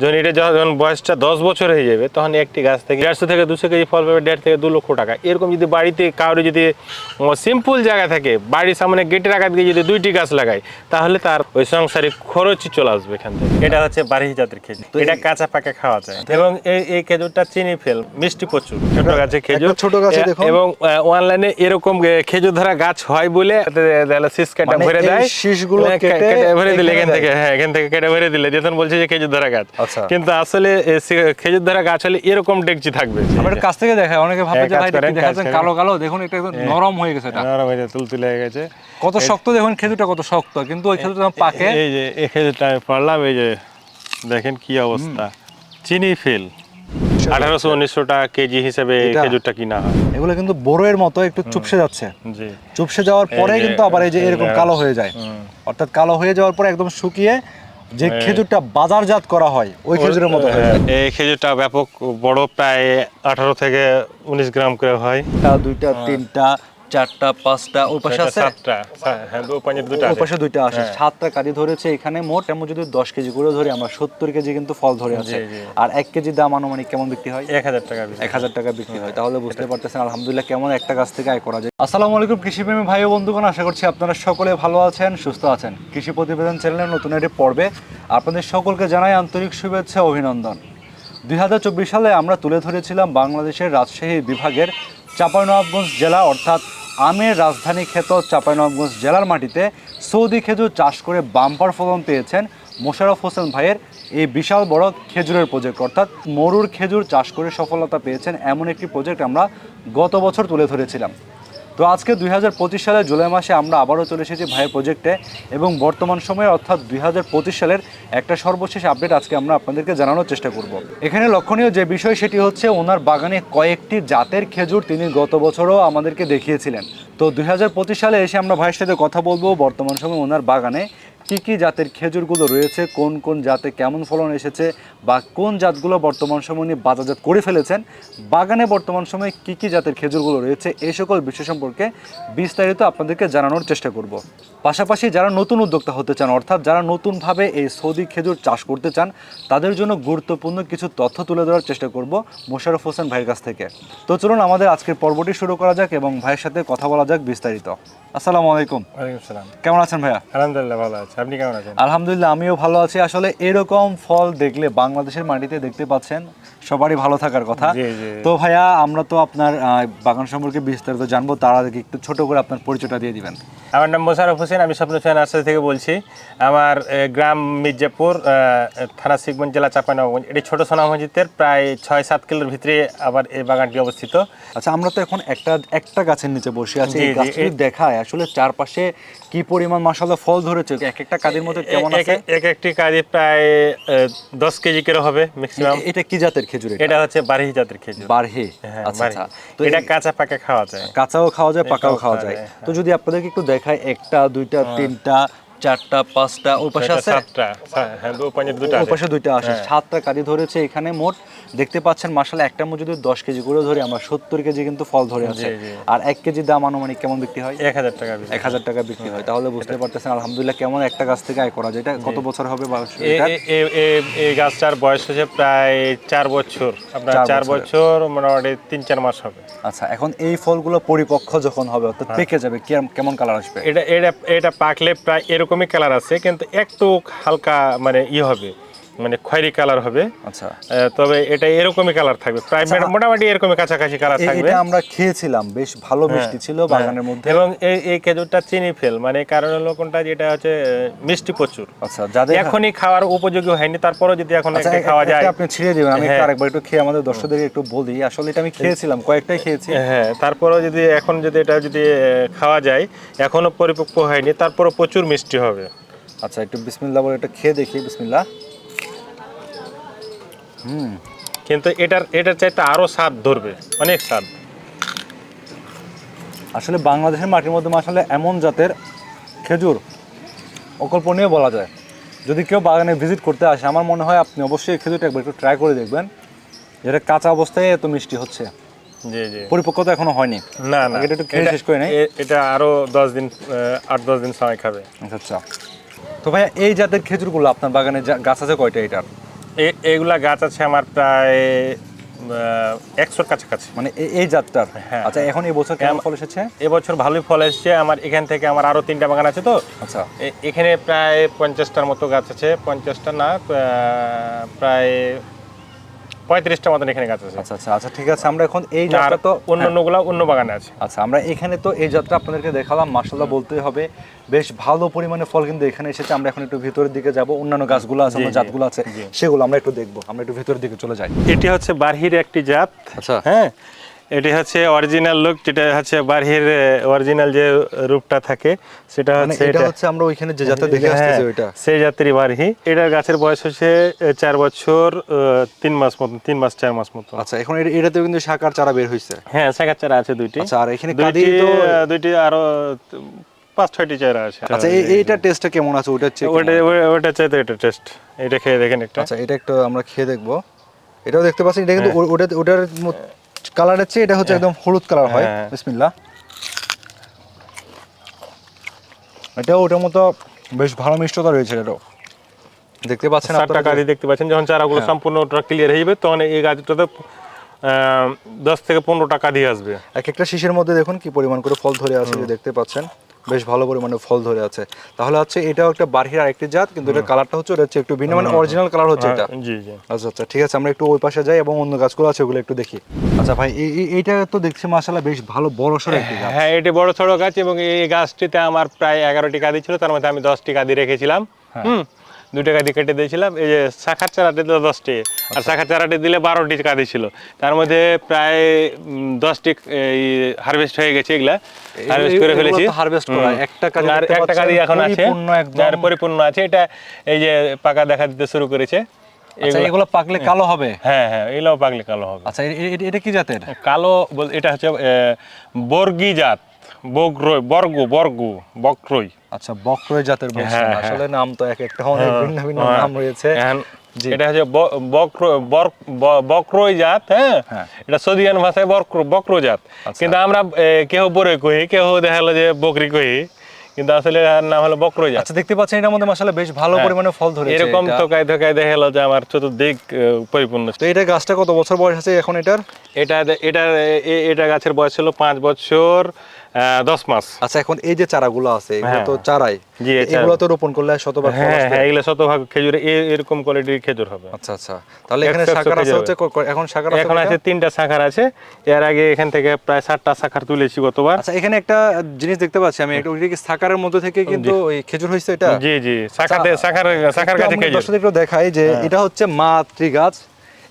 যখন এটা যখন বয়সটা দশ বছর হয়ে যাবে তখন একটি গাছ থেকে দেড়শো থেকে দুশো কেজি ফল পাবে দেড় থেকে দু লক্ষ টাকা। এরকম যদি বাড়িতে কারও যদি সিম্পল জায়গা থাকে বাড়ির সামনে গেটের আঘাত দিয়ে যদি দুইটি গাছ লাগায় তাহলে তার ওই সংসারিক খরচই চলে আসবে এখান থেকে। এটা হচ্ছে বাড়ি জাতের খেজুর। এটা কাঁচা পাকা খাওয়া যায়। এবং এই এই খেজুরটা চিনি ফেল মিষ্টি প্রচুর। ছোট গাছে খেজুর। ছোট গাছে এবং অনলাইনে এরকম খেজুর ধরা গাছ হয় বলে শীষ কাটা মানে ভরে দেয়। শীষগুলো কেটে ভরে দিলে এখান থেকে হ্যাঁ এখান থেকে কেটে ভরে দিলে। যেতন বলছে যে খেজুর ধরা গাছ। কিন্তু আসলে খেজুর ধরা গাছ হলে এরকম ডেকচি থাকবে। আমার কাছ থেকে দেখায় অনেকে ভাবে যে ভাই দেখাচ্ছেন কালো কালো দেখুন এটা একদম নরম হয়ে গেছে এটা। নরম হয়ে গেছে তুলতুলে হয়ে গেছে। কত শক্ত দেখুন খেজুরটা কত শক্ত কিন্তু ওই খেজুরটা পাকে এই যে এই খেজুরটা আমি পড়লাম এই যে দেখেন কি অবস্থা। চিনি ফিল। আঠারোশো উনিশশো টাকা কেজি হিসেবে খেজুরটা কিনা হয়। এগুলো কিন্তু বড়োয়ের মতো একটু চুপসে যাচ্ছে। চুপসে যাওয়ার পরে কিন্তু আবার এই যে এরকম কালো হয়ে যায়। অর্থাৎ কালো হয়ে যাওয়ার পরে একদম শুকিয়ে যে খেজুরটা বাজারজাত করা হয় ওই খেজুরের মতো হয়ে। এই খেজুরটা ব্যাপক বড় প্রায় আঠারো থেকে উনিশ গ্রাম করে হয়। দুইটা তিনটা চারটা পাঁচটা ওই পাশে আছে? হ্যাঁ দুটো ওই পাশে দুইটা আসে হ্যাঁ। সাতটা ধরেছে এখানে মোট। এমন যদি দশ কেজি করে ধরি আমরা সত্তর কেজি কিন্তু ফল ধরে আছে। আর এক কেজি দাম আনুমানিক কেমন বিক্রি হয়? এক হাজার টাকা এক হাজার টাকা বিক্রি হয়। তাহলে বুঝতে পারতেছেন আলহামদুলিল্লাহ কেমন একটা গাছ থেকে আয় করা যায়। আসসালামু আলাইকুম কৃষিপ্রেমী ভাই ও বন্ধুগণ আশা করছি আপনারা সকলে ভালো আছেন সুস্থ আছেন। কৃষি প্রতিবেদন চ্যানেলের নতুন একটি পর্বে আপনাদের সকলকে জানাই আন্তরিক শুভেচ্ছা অভিনন্দন। দুই হাজার চব্বিশ সালে আমরা তুলে ধরেছিলাম বাংলাদেশের রাজশাহী বিভাগের চাঁপাইনবাবগঞ্জ জেলা, অর্থাৎ আমের রাজধানী ক্ষেত চাঁপাইনবাবগঞ্জ জেলার মাটিতে সৌদি খেজুর চাষ করে বাম্পার ফলন পেয়েছেন মোশারফ হোসেন ভাইয়ের এই বিশাল বড় খেজুরের প্রজেক্ট অর্থাৎ মরুর খেজুর চাষ করে সফলতা পেয়েছেন এমন একটি প্রজেক্ট আমরা গত বছর তুলে ধরেছিলাম। তো আজকে দুই সালের জুলাই মাসে আমরা আবারও চলে এসেছি ভাইয়ের প্রজেক্টে এবং বর্তমান সময়ে অর্থাৎ দুই হাজার পঁচিশ সালের একটা সর্বশেষ আপডেট আজকে আমরা আপনাদেরকে জানানোর চেষ্টা করব। এখানে লক্ষণীয় যে বিষয় সেটি হচ্ছে ওনার বাগানে কয়েকটি জাতের খেজুর তিনি গত বছরও আমাদেরকে দেখিয়েছিলেন। তো দুই হাজার পঁচিশ সালে এসে আমরা ভাইয়ের সাথে কথা বলব, বর্তমান সময়ে ওনার বাগানে কি কি জাতের খেজুরগুলো রয়েছে, কোন কোন জাতে কেমন ফলন এসেছে বা কোন জাতগুলো বর্তমান সময় উনি বাজারজাত করে ফেলেছেন, বাগানে বর্তমান সময়ে কি কি জাতের খেজুরগুলো রয়েছে এই সকল বিষয় সম্পর্কে বিস্তারিত আপনাদেরকে জানানোর চেষ্টা করব। পাশাপাশি যারা নতুন উদ্যোক্তা হতে চান, অর্থাৎ যারা নতুনভাবে এই সৌদি খেজুর চাষ করতে চান, তাদের জন্য গুরুত্বপূর্ণ কিছু তথ্য তুলে ধরার চেষ্টা করব মোশাররফ হোসেন ভাইয়ের কাছ থেকে। তো চলুন আমাদের আজকের পর্বটি শুরু করা যাক এবং ভাইয়ের সাথে কথা বলা যাক বিস্তারিত। আসসালামু আলাইকুম। সালাম। কেমন আছেন ভাইয়া? আলহামদুলিল্লাহ ভালো আছে। আপনি কেমন আছেন? আলহামদুলিল্লাহ আমিও ভালো আছি। আসলে এরকম ফল দেখলে বাংলাদেশের মাটিতে দেখতে পাচ্ছেন সবারই ভালো থাকার কথা। তো ভাইয়া আমরা তো আপনার বাগান সম্পর্কে বিস্তারিত জানব তার আগে একটু ছোট করে আপনার পরিচয়টা দিয়ে দিবেন। আমার নাম মোশারফ হোসেন আমি স্বপ্ন নার্সারি থেকে বলছি। আমার গ্রাম মির্জাপুর থানা শিখগঞ্জ জেলা চাপানগঞ্জ এটি ছোট সোনা মসজিদের প্রায় ছয় সাত কিলোর ভিতরে আবার এই বাগানটি অবস্থিত। আচ্ছা আমরা তো এখন একটা একটা গাছের নিচে বসে আছি। এই গাছটা দেখায় আসলে চারপাশে কি পরিমাণ মাসাল্লাহ ফল ধরেছে এক একটা কাজের মধ্যে কেমন আছে এক- এক একটি কাজে প্রায় দশ কেজি করে হবে ম্যাক্সিমাম এটা কি জাতের খেজুর এটা? হচ্ছে বারহি জাতের খেজুর। বারহে? হ্যাঁ আচ্ছা। আচ্ছা। তো এটা কাঁচা পাকা খাওয়া যায়। কাঁচাও খাওয়া যায় পাকাও এটাও খাওয়া যায়। হ্যাঁ। তো যদি আপনাদেরকে একটু দেখায় একটা দুইটা তিনটা চারটা পাঁচটা ওই পাশে আছে? সাতটা হ্যাঁ দুটো ওই আছে। পাশে দুইটা আসে হ্যাঁ। সাতটা কাজি ধরেছে এখানে মোট দেখতে পাচ্ছেন মাসালে একটা যদি দশ কেজি করে ধরি আমরা সত্তর কেজি কিন্তু ফল ধরে আছে। আর এক কেজি দাম আনুমানিক কেমন বিক্রি হয়? এক হাজার টাকা এক হাজার টাকা বিক্রি হয়। তাহলে বুঝতে পারতেছেন আলহামদুলিল্লাহ কেমন একটা গাছ থেকে আয় করা যায়। এটা কত বছর হবে এই গাছটার বয়স হচ্ছে প্রায় চার বছর। আপনার চার বছর মোটামুটি তিন চার মাস হবে। আচ্ছা এখন এই ফলগুলো পরিপক্ষ যখন হবে অর্থাৎ পেকে যাবে কেমন কালার আসবে? এটা এটা এটা পাকলে প্রায় এরকমই কালার আছে কিন্তু একটু হালকা মানে ই হবে। মানে খয়েরি কালার হবে। আচ্ছা। তবে এটা এরকমই কালার থাকবে। প্রায় মোটামুটি এরকমই কাছাকাছি কালার থাকবে। এটা আমরা খেয়েছিলাম বেশ ভালো মিষ্টি ছিল বাগানের মধ্যে। এবং এই এই খেজুরটা চিনি ফেল মানে কারণ হলো কোনটা যেটা হচ্ছে মিষ্টি প্রচুর। আচ্ছা যাদের এখনই খাওয়ার উপযোগী হয়নি তারপরও যদি এখন আচ্ছা একটা খাওয়া যায় আপনি ছিঁড়ে দিবেন আমি একটু হ্যাঁ। আরেকবার একটু খেয়ে আমাদের দর্শকদের একটু বলি আসলে এটা আমি খেয়েছিলাম কয়েকটাই খেয়েছি। হ্যাঁ তারপরেও যদি এখন যদি এটা যদি খাওয়া যায় এখনও পরিপক্ক হয়নি তারপরও প্রচুর মিষ্টি হবে। আচ্ছা একটু বিসমিল্লাহ বলে এটা খেয়ে দেখি বিসমিল্লাহ। হুম কিন্তু এটার এটার চাইতে আরও স্বাদ ধরবে অনেক স্বাদ। আসলে বাংলাদেশের মাটির মধ্যে আসলে এমন জাতের খেজুর অকল্পনীয় বলা যায়। যদি কেউ বাগানে ভিজিট করতে আসে আমার মনে হয় আপনি অবশ্যই এই খেজুরটা একবার একটু ট্রাই করে দেখবেন। যেটা কাঁচা অবস্থায় এত মিষ্টি হচ্ছে। জি জি। পরিপক্কতা এখনও হয়নি। না না। এটা একটু খেয়ে শেষ করে নেই। এটা আরও দশ দিন আট দশ দিন সময় খাবে। আচ্ছা আচ্ছা। তো ভাইয়া এই জাতের খেজুরগুলো আপনার বাগানে গাছ আছে কয়টা এটার? এগুলা গাছ আছে আমার প্রায় একশোর কাছাকাছি। মানে এই জাতটার? হ্যাঁ। আচ্ছা এখন এই বছর কেমন ফল এসেছে? এবছর ভালোই ফল এসেছে। আমার এখান থেকে আমার আরও তিনটা বাগান আছে তো। আচ্ছা। এখানে প্রায় পঞ্চাশটার মতো গাছ আছে। পঞ্চাশটা না প্রায় পঁয়ত্রিশটা মতন এখানে গাছ আছে। আচ্ছা আচ্ছা আচ্ছা ঠিক আছে আমরা এখন এই জাতটা তো অন্য অন্যগুলো অন্য বাগানে আছে। আচ্ছা আমরা এখানে তো এই যাত্রা আপনাদেরকে দেখালাম মার্শাল্লাহ বলতে হবে। বেশ ভালো পরিমাণে ফল কিন্তু এখানে এসেছে আমরা এখন একটু ভিতরের দিকে যাব অন্যান্য গাছগুলো আছে অন্য জাতগুলো আছে সেগুলো আমরা একটু দেখব আমরা একটু ভিতরের দিকে চলে যাই। এটি হচ্ছে বাহির একটি জাত। আচ্ছা। হ্যাঁ এটি হচ্ছে অরিজিনাল লুক যেটা হচ্ছে বারহির অরিজিনাল যে রূপটা থাকে সেটা মানে হচ্ছে এটা হচ্ছে আমরা ওইখানে যে জাতটা দেখে আসতেছি হ্যাঁ, ওইটা। সেই জাতেরই বারহি। এটার গাছের বয়স হচ্ছে আহ, চার বছর আহ, তিন মাস মতো তিন মাস চার মাস মতো। আচ্ছা এখন এটা- এটাতেও কিন্তু শাকার চারা বের হয়েছে হ্যাঁ শাখার চারা আছে দুইটি। আচ্ছা আর এখানে দুইটি তো দুইটি আরও পাঁচ ছয়টি চারা আছে। আচ্ছা এই এইটা টেস্টটা কেমন আছে? ওটা চেক ওটা ওটা- চাইতে এটা টেস্ট এটা খেয়ে দেখেন একটা। আচ্ছা এটা একটু আমরা খেয়ে দেখব। এটাও দেখতে পাচ্ছি এটা কিন্তু ও- ওটা ওটার কালারের চেয়ে এটা হচ্ছে একদম হলুদ কালার হয়। বিসমিল্লা এটাও ওটার মতো বেশ ভালো মিষ্টতা রয়েছে এটাও দেখতে পাচ্ছেন সাতটা আপনারা কাঁদি দেখতে পাচ্ছেন যখন চারাগুলো সম্পূর্ণ সম্পূর্ণ ক্লিয়ার হয়ে যাবে তখন এই গাছটাতে দশ থেকে পনেরো টাকা দিয়ে আসবে। এক একটা শীষের মধ্যে দেখুন কি পরিমাণ করে ফল ধরে আছে দেখতে পাচ্ছেন। বেশ ভালো পরিমাণে ফল ধরে আছে। তাহলে হচ্ছে এটাও একটা বাড়ির আরেকটি জাত কিন্তু এটা কালারটা হচ্ছে ওটা হচ্ছে একটু ভিন্ন মানে অরিজিনাল কালার হচ্ছে এটা। হ্যাঁ, জি জি। আচ্ছা আচ্ছা ঠিক আছে আমরা একটু ওই পাশে যাই এবং অন্য গাছগুলো আছে ওগুলো একটু দেখি। আচ্ছা ভাই এই- এই- এইটা তো দেখছি মাশাআল্লাহ বেশ ভালো বড় সড়ো একটি গাছ। হ্যাঁ এটি বড় সড়ো গাছ এবং এই গাছটিতে আমার প্রায় এগারোটি কাঁদি ছিল তার মধ্যে আমি দশটি কাঁদি রেখেছিলাম। হ্যাঁ। হুম দুটো কাঁদি কেটে দিয়েছিলাম। এই যে শাখার চারাটি দিল দশটি আচ্ছা। আর শাখার চারাটি দিলে বারোটি কাঁদি ছিল। তার মধ্যে প্রায় দশটি হারভেস্ট হয়ে গেছে এগুলা। হারভেস্ট করে ফেলেছি। harvest করা। একটা কাঁদি আর একটা পাচ্ছেন, এখন আছে। যার পরিপূর্ণ আছে এটা এই যে পাকা দেখা দিতে শুরু করেছে। আচ্ছা এগুলো- এগুলো পাকলে কালো হবে? হ্যাঁ হ্যাঁ এগুলোও পাকলে কালো হবে। আচ্ছা এটা কি জাতের? কালো বল- এটা হচ্ছে বর্গি জাত। বগ্রই বর্গ বর্গু বক্রই আচ্ছা বক্রয় জাতের বলছেন হ্যাঁ, হ্যাঁ। আসলে নাম তো এক একটা অনেক ভিন্ন ভিন্ন হ্যাঁ। নাম রয়েছে এটা হচ্ছে বক্রই জাত হ্যাঁ হ্যাঁ। এটা সদিয়ান ভাষায় বক্র বক্র জাত আচ্ছা। কিন্তু আমরা কেউ বরে কহি কেউ দেখা গেলো যে বকরি কহি কিন্তু আসলে এর নাম হলো বক্র জাত আচ্ছা দেখতে পাচ্ছেন এটার মধ্যে মাসাল্লাহ বেশ ভালো হ্যাঁ। পরিমাণে ফল ধরেছে এরকম এটা। তোকায় ধোকায় দেখা গেলো যে আমার চতুর্দিক পরিপূর্ণ তো এটা গাছটা কত বছর বয়স আছে এখন এটার এটা এটা এটা গাছের বয়স ছিল পাঁচ বছর দশ মাস। আচ্ছা এখন এই যে চারাগুলো আছে এগুলো হ্যাঁ। তো চারাই। এগুলো তো রোপণ করলে ফল হ্যাঁ হ্যাঁ এগুলো শতভাগ খেজুরে এরকম কোয়ালিটির খেজুর হবে। আচ্ছা আচ্ছা। তাহলে এখানে শাখার আছে হচ্ছে এখন শাখার এখন আছে তিনটা শাখার আছে। এর আগে এখান থেকে প্রায় ষাটটা শাখার তুলেছি গতবার। আচ্ছা এখানে একটা জিনিস দেখতে পাচ্ছি আমি ওইটা কি শাখারের মধ্যে থেকে কিন্তু ওই খেজুর হয়েছে এটা? জি জি শাখাতে শাখার শাখার একটু কাছে খেজুর। দর্শকদের একটু দেখাই যে এটা হচ্ছে মাতৃ গাছ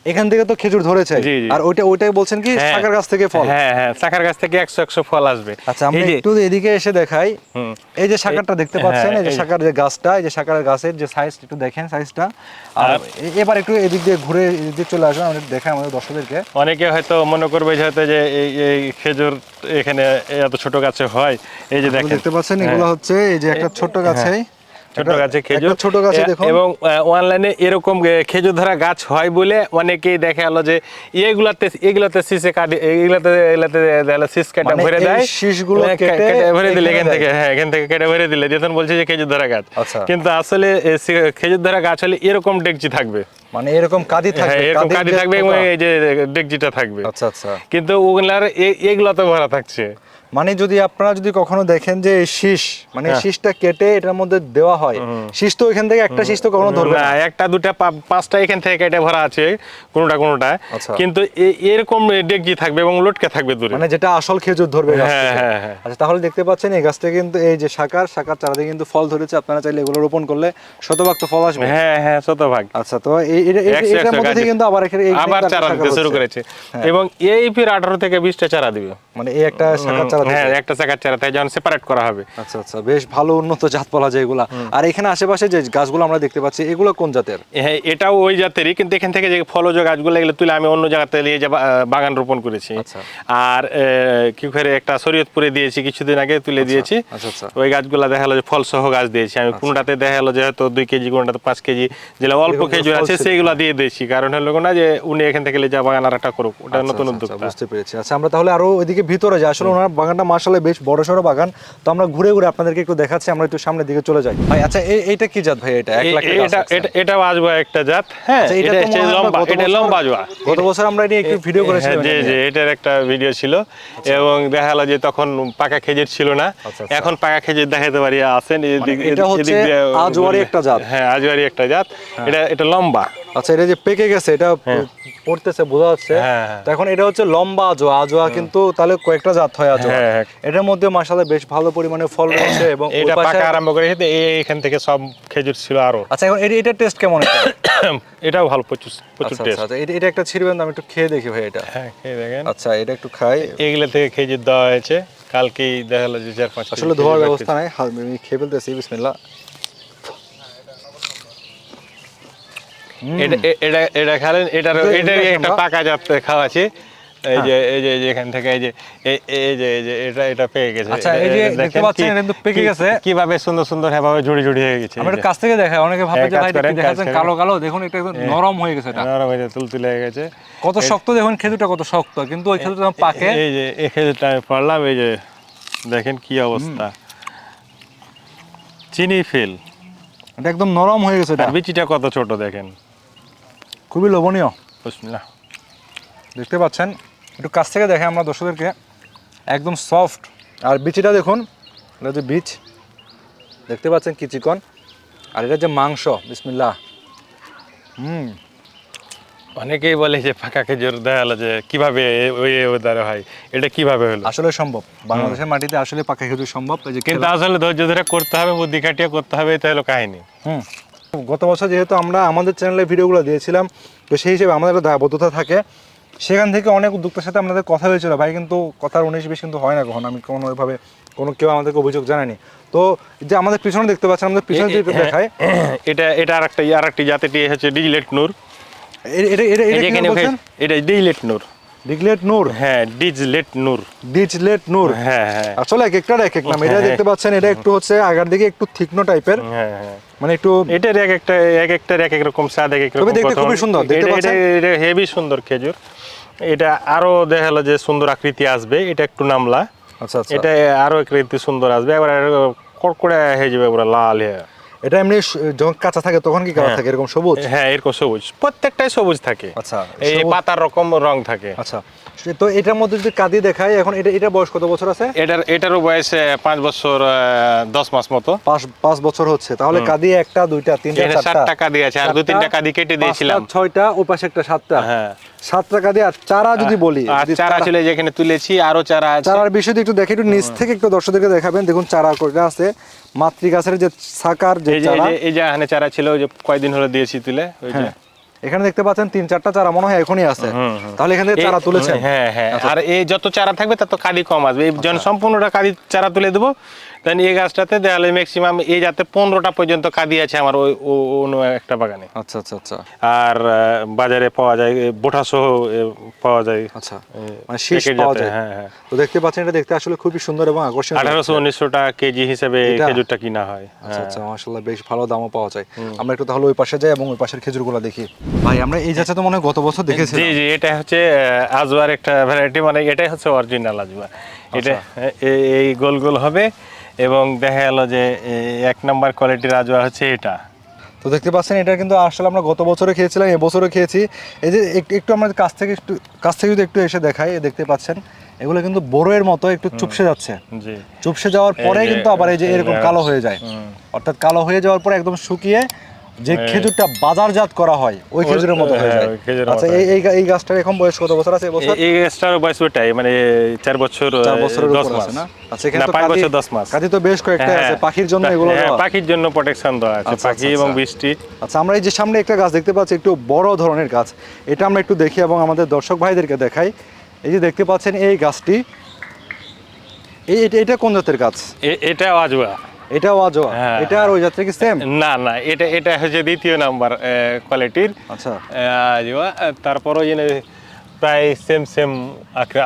এখান থেকে তো খেজুর ধরেছে। আর ওইটা ওইটাই বলছেন কি হ্যাঁ। শাখার গাছ থেকে ফল? হ্যাঁ হ্যাঁ শাখার গাছ থেকে একশো একশো ফল আসবে। আচ্ছা আমরা একটু এদিকে এসে দেখাই। এই যে শাখাটা দেখতে হ্যাঁ, পাচ্ছেন এই যে এই যে। গাছটা এই যে শাখার গাছের যে সাইজ একটু দেখেন সাইজটা আর এবার একটু এদিক দিয়ে ঘুরে এদিক চলে আসবেন আমরা দেখাই আমাদের দর্শকদেরকে। অনেকে হয়তো মনে করবে যে হয়তো যে এই এই খেজুর এখানে এত ছোট গাছে হয়। এই যে দেখেন। দেখতে পাচ্ছেন এগুলো হচ্ছে এই যে একটা ছোট গাছে ছোট গাছে খেজুর। ছোট গাছে দেখুন। এবং অনলাইনে এরকম খেজুর ধরা গাছ হয় বলে অনেকেই দেখা গেলো যে এগুলাতে এগুলাতে শীষে কাটে এগুলাতে এগুলাতে শীষ কেটে মানে ভরে দেয়। শীষগুলো কেটে ভরে দিলে এখান থেকে হ্যাঁ এখান থেকে কেটে ভরে দিলে। যেতন বলছে যে খেজুর ধরা গাছ। আচ্ছা। কিন্তু আসলে খেজুর ধরা গাছ হলে এরকম ডেকচি থাকবে। মানে এরকম কাদি হ্যাঁ থাকবে এরকম কাদির কাঠি যে থাকবে এবং এই যে ডেকচিটা থাকবে। আচ্ছা আচ্ছা। কিন্তু ওগুলার এগুলাতে ভরা থাকছে। মানে যদি আপনারা যদি কখনো দেখেন যে শীষ মানে হ্যাঁ। শীষটা কেটে এটার মধ্যে দেওয়া হয় শীষ তো এখান থেকে একটা শীষ তো কখনো ধরবে না না একটা দুটা পাঁচটা এখান থেকে কেটে ভরা আছে কোনোটা কোনোটা আচ্ছা। কিন্তু এরকম ডেকজি থাকবে এবং লটকে থাকবে দূরে মানে যেটা আসল খেজুর ধরবে গাছ হ্যাঁ, থেকে। হ্যাঁ, হ্যাঁ। আচ্ছা তাহলে দেখতে পাচ্ছেন এই গাছটা কিন্তু এই যে শাকার শাকার চারাতে কিন্তু ফল ধরেছে আপনারা চাইলে এগুলো রোপণ করলে শতভাগ তো ফল আসবে হ্যাঁ হ্যাঁ শতভাগ আচ্ছা তো এই এটা- এটা- এটার মধ্যে কিন্তু আবার এখানে আবার চারা দিতে শুরু করেছে হ্যাঁ। এবং এই ফির আঠারো থেকে বিশটা চারা দিবে মানে এই একটা চারা হ্যাঁ একটা শাখার চারা তাই যখন সেপারেট করা হবে। আচ্ছা আচ্ছা বেশ ভালো উন্নত জাত বলা যায় এগুলা। আর এখানে আশেপাশে যে গাছগুলো আমরা দেখতে পাচ্ছি এগুলো কোন জাতের? হ্যাঁ এটাও ওই জাতেরই কিন্তু এখান থেকে যে ফলজ গাছগুলো এগুলো তুলে আমি অন্য জায়গাতে নিয়ে যা বাগান রোপণ করেছি। আচ্ছা। আর কি করে একটা শরীয়তপুরে দিয়েছি কিছুদিন আগে তুলে দিয়েছি। আচ্ছা, আচ্ছা। ওই গাছগুলো দেখা গেলো যে ফল সহ গাছ দিয়েছি। আমি কোনটাতে দেখা গেলো যে হয়তো দুই কেজি কোনটাতে পাঁচ কেজি যেগুলো অল্প খেজুর আছে। সেইগুলো দিয়ে দিয়েছি। কারণ হলো না যে উনি এখান থেকে যা বাগান আর একটা করুক ওটা আচ্ছা, নতুন আচ্ছা, উদ্যোগ আচ্ছা, বুঝতে পেরেছি। আচ্ছা আমরা তাহলে আরও ওইদিকে ভিতরে যাই আসলে ওনার বাগানটা মার্শালে বেশ বড় সড়ো বাগান। তো আমরা ঘুরে ঘুরে আপনাদেরকে একটু দেখাচ্ছি আমরা একটু সামনের দিকে চলে যাই। ভাই আচ্ছা এই এইটা কি জাত ভাই এটা? এক লাখ এটা এটা একটা জাত। হ্যাঁ আচ্ছা, এটা মনে হয় লম্বা গত এটা বছর- লম্বা আজবা গত বছর আমরা নিয়ে একটু ভিডিও করেছিলাম হ্যাঁ, জি জি এটার একটা ভিডিও ছিল। এবং দেখা গেল যে তখন পাকা খেজুর ছিল না। আচ্ছা, আচ্ছা। এখন পাকা খেজুর দেখাতে পারি আছেন। এদিক- এটা হচ্ছে আজওয়ারি একটা জাত। হ্যাঁ আজওয়ারি একটা জাত। এটা এটা লম্বা। আচ্ছা এটা যে পেকে গেছে এটা পড়তেছে বোঝা যাচ্ছে। হ্যাঁ, হ্যাঁ। এখন এটা হচ্ছে লম্বা আজোয়া। আজোয়া কিন্তু তাহলে কয়েকটা জাত হয় আজোয়া। হ্যাঁ, হ্যাঁ। এটার মধ্যে মাসালে বেশ ভালো পরিমাণে ফল রয়েছে এবং এটা পাকা আরম্ভ করে এই- এইখান থেকে সব খেজুর ছিল আরও। আচ্ছা এখন এটা এটার টেস্ট কেমন এটা? এটাও ভালো প্রচুর প্রচুর আচ্ছা টেস্ট আচ্ছা এটা এটা একটা ছিড়বেন আমি একটু খেয়ে দেখি ভাই এটা। হ্যাঁ খেয়ে দেখেন। আচ্ছা এটা একটু খাই। এগুলো থেকে খেজুর দেওয়া হয়েছে। কালকেই দেখা গেলো যে চার পাঁচ আসলে ধোয়ার ব্যবস্থা নাই। খেয়ে ফেলতেছি বিসমিল্লাহ। এটা এটা এটা খেলেন এটার এটা- এটারই একটা পাকা জাত খাওয়া আছে। এই যে এই যে এখান থেকে এই যে এই- যে এই যে এটা এটা পেয়ে গেছে। আচ্ছা, এই যে দেখতে পাচ্ছেন, এটা কিন্তু পেকে গেছে। কীভাবে সুন্দর সুন্দর ভাবে জুড়ি জুড়ি হয়ে গেছে আমরা। কাছ থেকে দেখাই অনেকে ভাবে হ্যাঁ, যে ভাই দেখাচ্ছেন কালো কালো। দেখুন এটা একদম নরম হয়ে গেছে এটা। নরম হয়ে তুলতুলে হয়ে গেছে। কত শক্ত দেখুন খেজুরটা কত শক্ত। কিন্তু ওই খেজুরটা পাকে। এই যে এই খেজুরটা আমি পড়লাম এই যে দেখেন কি অবস্থা। চিনি ফেল। এটা একদম নরম হয়ে গেছে এটা। বিচিটা কত ছোট দেখেন। খুবই লোভনীয়। বিসমিল্লাহ। দেখতে পাচ্ছেন একটু কাছ থেকে দেখে আমরা দর্শকদেরকে। একদম সফট আর বিচিটা দেখুন এটা যে বীজ দেখতে পাচ্ছেন কি চিকন। আর এটা যে মাংস বিসমিল্লাহ। হুম। অনেকেই বলে যে ফাঁকা খেজুর দেখা গেলো যে কীভাবে ওই ওদারে হয় এটা কীভাবে হলো? আসলে সম্ভব। বাংলাদেশের মাটিতে আসলে পাকা খেজুর সম্ভব। কিন্তু আসলে ধৈর্য ধরে করতে হবে বুদ্ধি কাটিয়ে করতে হবে এটা হলো কাহিনী। হুম। গত বছর যেহেতু আমরা আমাদের চ্যানেলে ভিডিওগুলো দিয়েছিলাম তো সেই হিসেবে আমাদের একটা দায়বদ্ধতা থাকে। সেখান থেকে অনেক উদ্যোক্তার সাথে আমাদের কথা হয়েছিল ভাই কিন্তু কথার উনিশ বিশ কিন্তু হয় না কখন আমি কোনো ওইভাবে কোনো কেউ আমাদেরকে অভিযোগ জানায়নি। তো যে আমাদের পিছনে দেখতে পাচ্ছেন আমাদের পিছনে যে দেখায়। এটা এটা আরেকটা আর একটি জাতিটি হচ্ছে ডিজিলেট নূর। এটা ডিজিলেট নূর। ডিগলেট নূর? হ্যাঁ ডিজলেট নূর। ডিজলেট নূর। হ্যাঁ হ্যাঁ। আসলে এক একটার এক এক নাম। এটা হ্যাঁ। দেখতে পাচ্ছেন এটা একটু হচ্ছে আগার দিকে একটু থিকনো টাইপের হ্যাঁ হ্যাঁ। মানে একটু এটার এক একটা এক একটার এক এক রকম স্বাদ এক এক রকম দেখতে খুবই সুন্দর, দেখতে এটা- পাচ্ছেন? এটা- এটা হেভি সুন্দর খেজুর। এটা আরও দেখা গেলো যে সুন্দর আকৃতি আসবে এটা একটু নামলা। আচ্ছা আচ্ছা। এটা আরও আকৃতি সুন্দর আসবে এবার কড়কড়ে হয়ে যাবে পুরো লাল হয়ে এটা এমনি যখন কাঁচা থাকে তখন কি কালার হ্যাঁ। থাকে? এরকম সবুজ? হ্যাঁ এরকম সবুজ। প্রত্যেকটাই সবুজ থাকে। আচ্ছা এই পাতার রকম রং থাকে। আচ্ছা। তো এটার মধ্যে যদি কাদি দেখায় এখন এটা এটা বয়স কত বছর আছে? এটার এটারও বয়স পাঁচ বছর দশ মাস মতো। পাঁচ পাঁচ বছর হচ্ছে। তাহলে কাদি একটা দুইটা তিনটা চারটা। সাতটা কাদি আছে আর দু তিনটা কাদি কেটে দিয়েছিলাম। ছয়টা ও পাশে একটা সাতটা। হ্যাঁ। সাতটা কাদি আর চারা যদি বলি চারা ছিল যেখানে তুলেছি আরও চারা আছে। চারার বিষয়টি একটু দেখে একটু নিচ থেকে একটু দর্শকদেরকে দেখাবেন। দেখুন চারা কয়টা আছে? মাতৃ গাছের যে সাকার যে এই যে চারা। এই যে এখানে চারা ছিল ওই যে কয়দিন হলো দিয়েছি তুলে ওই যে। হ্যাঁ। এখানে দেখতে পাচ্ছেন তিন চারটা চারা মনে হয় এখনই আছে। তাহলে এখানে চারা তুলেছেন। হ্যাঁ হ্যাঁ। আচ্ছা। আর এই যত চারা থাকবে তত কালি কম আসবে। এই জন সম্পূর্ণটা কালি চারা তুলে দেবো দেন এই গাছটাতে দেয়ালে ম্যাক্সিমাম এই যাতে পনেরোটা পর্যন্ত কাদি আছে আমার ওই অন্য একটা বাগানে। আচ্ছা আচ্ছা আচ্ছা। আর বাজারে পাওয়া যায় বোঠা সহ পাওয়া যায় আচ্ছা। মানে শীষ পাওয়া যায়। হ্যাঁ হ্যাঁ। তো দেখতে পাচ্ছেন এটা দেখতে আসলে খুবই সুন্দর এবং আকর্ষণীয়। আঠারোশো উনিশশো টাকা কেজি হিসেবে খেজুরটা কিনা হয়। আচ্ছা হ্যাঁ। আচ্ছা মাশাআল্লাহ বেশ ভালো দামও পাওয়া যায়। আমরা একটু তাহলে ওই পাশে যাই এবং ওই পাশের খেজুরগুলো দেখি। ভাই আমরা এই যাচ্ছে তো মনে হয় গত বছর দেখেছি জি জি এটা হচ্ছে আজওয়ার একটা ভ্যারাইটি মানে এটাই হচ্ছে অরিজিনাল আজওয়া এটা এ- এই গোল গোল হবে। এবং দেখা গেল যে এক নাম্বার কোয়ালিটির আজওয়া হচ্ছে এটা। তো দেখতে পাচ্ছেন এটা কিন্তু আসলে আমরা গত বছরে খেয়েছিলাম এবছরও খেয়েছি। এই যে একটু আমাদের কাছ থেকে একটু কাছ থেকে যদি একটু এসে দেখাই দেখতে পাচ্ছেন এগুলো কিন্তু বড়ের মতো একটু চুপসে যাচ্ছে। চুপসে যাওয়ার পরে কিন্তু আবার এই যে এরকম কালো হয়ে যায়। অর্থাৎ কালো হয়ে যাওয়ার পরে একদম শুকিয়ে যে খেজুরটা বাজারজাত করা হয় ওই খেজুরের মতো হয়ে হ্যাঁ, যায়। আচ্ছা এই এই এই গাছটার এখন বয়স কত বছর আছে এবছর এই- গাছটার বয়স ওটাই মানে চার বছর চার আহ, বছরের দশ উপর মাস। আছে না? আচ্ছা এখানে তো পাঁচ কাঁদি- বছর দশ মাস। কাঁদি তো বেশ কয়েকটা হ্যাঁ, আছে পাখির জন্য এগুলো হ্যাঁ, দেওয়া। পাখির জন্য প্রোটেকশন দেওয়া আছে আচ্ছা, পাখি আচ্ছা, এবং আচ্ছা। বৃষ্টি। আচ্ছা আমরা এই যে সামনে একটা গাছ দেখতে পাচ্ছি একটু বড় ধরনের গাছ। এটা আমরা একটু দেখি এবং আমাদের দর্শক ভাইদেরকে দেখাই। এই যে দেখতে পাচ্ছেন এই গাছটি। এই এটা- এটা কোন জাতের গাছ? এটা আজওয়া এটাও আজোয়া হ্যাঁ, এটা আর ওই জাতের কি সেম না না এটা এটা হচ্ছে দ্বিতীয় নাম্বার কোয়ালিটির আচ্ছা। আজওয়া তারপরও জেনে প্রায় সেম সেম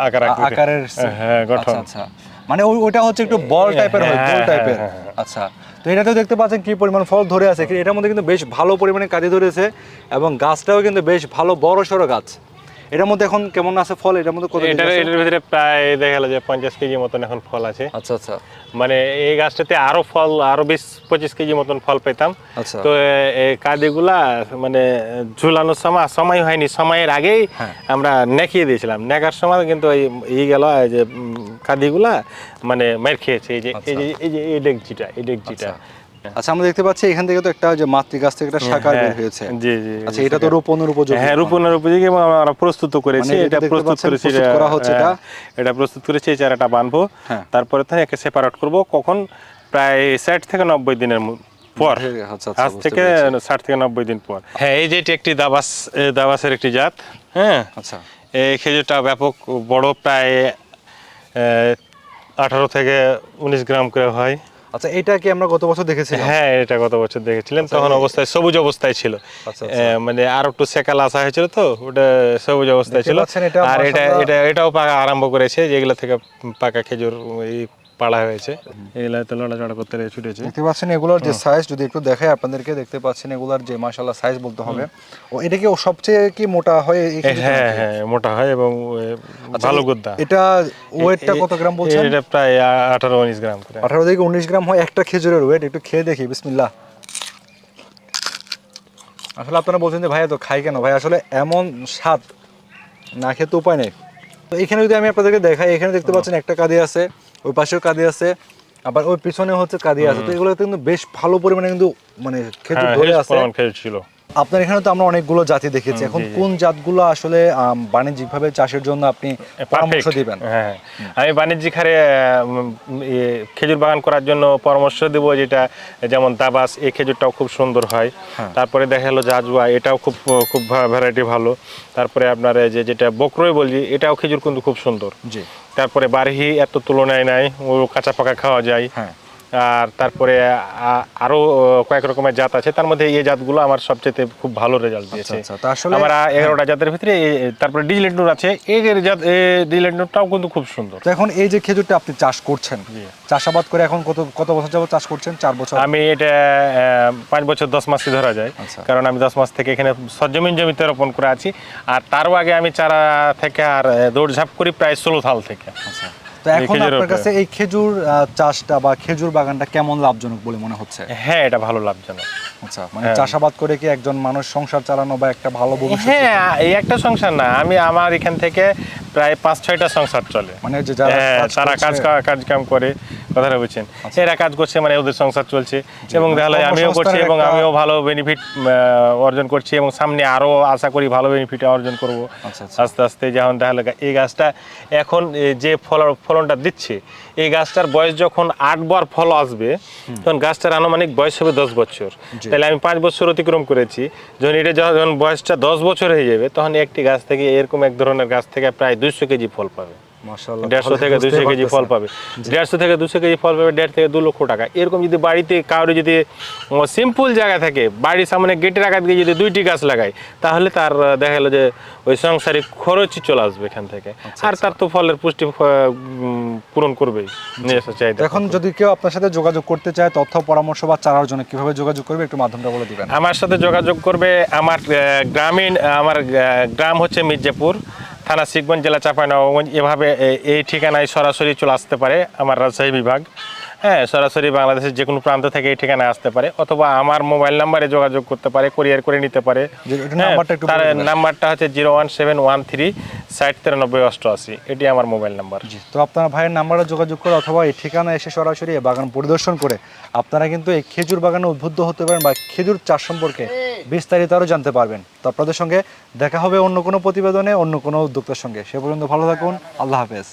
আকার আকারের হ্যাঁ গঠন। আচ্ছা আচ্ছা। মানে ওই ওটা হচ্ছে একটু বল টাইপের হয় হ্যাঁ, বল হ্যাঁ, টাইপের হ্যাঁ, হ্যাঁ। আচ্ছা তো এটাতেও দেখতে পাচ্ছেন কি পরিমাণ ফল ধরে আছে। এটার মধ্যে কিন্তু বেশ ভালো পরিমাণে কাঁদি ধরেছে এবং গাছটাও কিন্তু বেশ ভালো বড় সড়ো গাছ। এটার মধ্যে এখন কেমন আছে ফল? এটার মধ্যে কত এটার আছে? এটার ভিতরে প্রায় দেখা গেল যে পঞ্চাশ কেজি মতন এখন ফল আছে। আচ্ছা আচ্ছা। মানে এই গাছটাতে আরও ফল আরও বিশ পঁচিশ কেজি মতন ফল পেতাম আচ্ছা। তো এই কাদিগুলা মানে ঝুলানোর সময় সময় হয়নি সময়ের আগেই হ্যাঁ। আমরা নেকিয়ে দিয়েছিলাম। নেকার সময় কিন্তু এই ই গেল এই যে কাদিগুলা মানে মের খেয়েছে। এই যে এই যে এই যে এই ডেকচিটা এই ডেকচিটা। আচ্ছা আমরা দেখতে পাচ্ছি এখান থেকে তো একটা যে মাতৃ গাছ থেকে একটা শাখা বের হ্যাঁ, হয়েছে। জি জি আচ্ছা এটা তো রোপণের উপযোগী। হ্যাঁ রোপণের উপযোগী এবং আমরা প্রস্তুত করেছি। মানে এটা প্রস্তুত করেছি করা হচ্ছে এটা? হ্যাঁ, এটা। প্রস্তুত করেছি এই চারাটা বানবো। হ্যাঁ। তারপরে তো একে সেপারেট করব। কখন? প্রায় ষাট থেকে নব্বই দিনের পর। আচ্ছা, আচ্ছা, আজ থেকে ষাট থেকে নব্বই দিন পর। হ্যাঁ এই যে এটি একটি দাবাস দাবাসের একটি জাত হ্যাঁ? আচ্ছা। এই খেজুরটা ব্যাপক বড় প্রায় আঠারো থেকে উনিশ গ্রাম করে হয়। আচ্ছা এটা কি আমরা গত বছর দেখেছিলাম? হ্যাঁ এটা গত বছর দেখেছিলাম। তখন অবস্থায় সবুজ অবস্থায় ছিল। আচ্ছা, মানে আর একটু সেকাল আসা হয়েছিল তো ওটা সবুজ অবস্থায় ছিল। আর এটা এটা এটাও পাকা আরম্ভ করেছে যেগুলো থেকে পাকা খেজুর এই পাড়া হয়েছে। এগুলো তো লড়াচড়া করতে ছুটেছে। দেখতে পাচ্ছেন এগুলোর যে সাইজ যদি একটু দেখাই আপনাদেরকে দেখতে পাচ্ছেন এগুলোর যে মাশাআল্লাহ সাইজ বলতে হবে। ও এটা কি সবচেয়ে কি মোটা হয় হ্যাঁ হ্যাঁ মোটা হয় এবং আচ্ছা, ভালো এটা ওয়েটটা কত গ্রাম বলছেন? এটা প্রায় আঠারো উনিশ গ্রাম করে। আঠারো থেকে উনিশ গ্রাম হয় একটা খেজুরের ওয়েট একটু খেয়ে দেখি বিসমিল্লাহ। আসলে আপনারা বলছেন যে ভাই তো খাই কেন? ভাই আসলে এমন স্বাদ না খেয়ে তো উপায় নেই। তো এখানে যদি আমি আপনাদেরকে দেখাই এখানে দেখতে পাচ্ছেন একটা কাদি আছে। ওই পাশেও কাঁদি আছে আবার ওই পিছনে হচ্ছে কাঁদি আছে। তো এগুলো কিন্তু বেশ ভালো পরিমাণে কিন্তু মানে খেতে হ্যাঁ ধরে আছে। ছিল। আপনার এখানে তো আমরা অনেকগুলো জাতি দেখেছি। এখন কোন জাতগুলো আসলে বাণিজ্যিকভাবে চাষের জন্য আপনি পরামর্শ দিবেন? হ্যাঁ আমি বাণিজ্যিক হারে খেজুর বাগান করার জন্য পরামর্শ দেবো যেটা যেমন দাবাস এই খেজুরটাও খুব সুন্দর হয়। হ্যাঁ। তারপরে দেখা গেলো জাজুয়া এটাও খুব খুব ভ্যারাইটি ভালো। তারপরে আপনার যে যেটা বকরই বলি এটাও খেজুর কিন্তু খুব সুন্দর। জি। তারপরে বারহি এত তুলনায় নাই ও কাঁচা পাকা খাওয়া যায়। হ্যাঁ। আর তারপরে আ- আরও কয়েক রকমের জাত আছে। তার মধ্যে এই জাতগুলো আমার সবচেয়ে খুব ভালো রেজাল্ট দিয়েছে। আচ্ছা আসলে আমার এগারোটা জাতের ভিতরে তারপরে ডিজিলেন্ডুর আছে। এই যে জাত ডিজিলেন্ডুরটাও কিন্তু খুব সুন্দর। এখন এই যে খেজুরটা আপনি চাষ করছেন চাষাবাদ করে এখন কত কত বছর যাবত চাষ করছেন? চার বছর? আমি এটা পাঁচ বছর দশ মাসই ধরা যায়। আচ্ছা। কারণ আমি দশ মাস থেকে এখানে সরজমিন জমিতে রোপণ করে আছি। আর তারও আগে আমি চারা থেকে আর দৌড়ঝাঁপ করি প্রায় ষোলো থাল থেকে। আচ্ছা। তো এখন আপনার কাছে এই খেজুর চাষটা বা খেজুর বাগানটা কেমন লাভজনক বলে মনে হচ্ছে? হ্যাঁ এটা ভালো লাভজনক। আচ্ছা মানে চাষাবাদ করে কি একজন মানুষ সংসার চালানো বা একটা ভালো ভবিষ্যৎ হ্যাঁ এই একটা সংসার না। আমি আমার এখান থেকে প্রায় পাঁচ ছয়টা সংসার চলে। মানে যারা হ্যাঁ, তারা কাজ করছে- আচ্ছা। কা- কাজ কাম করে কথাটা বলছেন এরা কাজ করছে মানে ওদের সংসার চলছে। এবং দেখা যায় আমিও করছি এবং আমিও ভালো বেনিফিট অর্জন করছি এবং সামনে আরও আশা করি ভালো বেনিফিট অর্জন করব। আচ্ছা, আচ্ছা। আস্তে আস্তে যেমন দেখা এই গাছটা এখন যে ফল ফলনটা দিচ্ছে এই গাছটার বয়স যখন আট বার ফল আসবে তখন গাছটার আনুমানিক বয়স হবে দশ বছর। তাহলে আমি পাঁচ বছর অতিক্রম করেছি। যখন এটা যখন বয়সটা দশ বছর হয়ে যাবে তখন একটি গাছ থেকে এরকম এক ধরনের গাছ থেকে প্রায় দুইশো কেজি ফল পাবে। দেড়শো থেকে দুশো কেজি ফল পাবে। দেড়শো থেকে দুশো কেজি ফল পাবে দেড় থেকে দু লক্ষ টাকা। এরকম যদি বাড়িতে কারও যদি সিম্পল জায়গা থাকে বাড়ির সামনে গেটের আঘাত দিয়ে যদি দুইটি গাছ লাগায় তাহলে তার দেখা গেলো যে ওই সাংসারিক খরচই চলে আসবে এখান থেকে। আচ্ছা, আর তার তো ফলের পুষ্টি পূরণ করবেই নিজস্ব চাহিদা এখন যদি কেউ আপনার সাথে যোগাযোগ করতে চায় তথ্য পরামর্শ বা চারার জন্য কীভাবে যোগাযোগ করবে একটু মাধ্যমটা বলে দিবেন। আমার সাথে যোগাযোগ করবে আমার গ্রামীণ আমার গ্রাম হচ্ছে মির্জাপুর। থানা শিখগঞ্জ জেলা চাঁপাইনবাবগঞ্জ এভাবে এই ঠিকানায় সরাসরি চলে আসতে পারে আমার রাজশাহী বিভাগ। হ্যাঁ সরাসরি বাংলাদেশের যে কোনো প্রান্ত থেকে এই ঠিকানায় আসতে পারে অথবা আমার মোবাইল নাম্বারে যোগাযোগ করতে পারে কুরিয়ার করে নিতে পারে। হ্যাঁ, তার নাম্বারটা হচ্ছে zero one seven one three ষাট তিরানব্বই অষ্টআশি এটি আমার মোবাইল নাম্বার। তো আপনার ভাইয়ের নাম্বারে যোগাযোগ করে অথবা এই ঠিকানা এসে সরাসরি বাগান পরিদর্শন করে আপনারা কিন্তু এই খেজুর বাগানে উদ্বুদ্ধ হতে পারেন বা খেজুর চাষ সম্পর্কে বিস্তারিত আরও জানতে পারবেন। তো আপনাদের সঙ্গে দেখা হবে অন্য কোনো প্রতিবেদনে অন্য কোনো উদ্যোক্তার সঙ্গে। সে পর্যন্ত ভালো থাকুন আল্লাহ হাফেজ।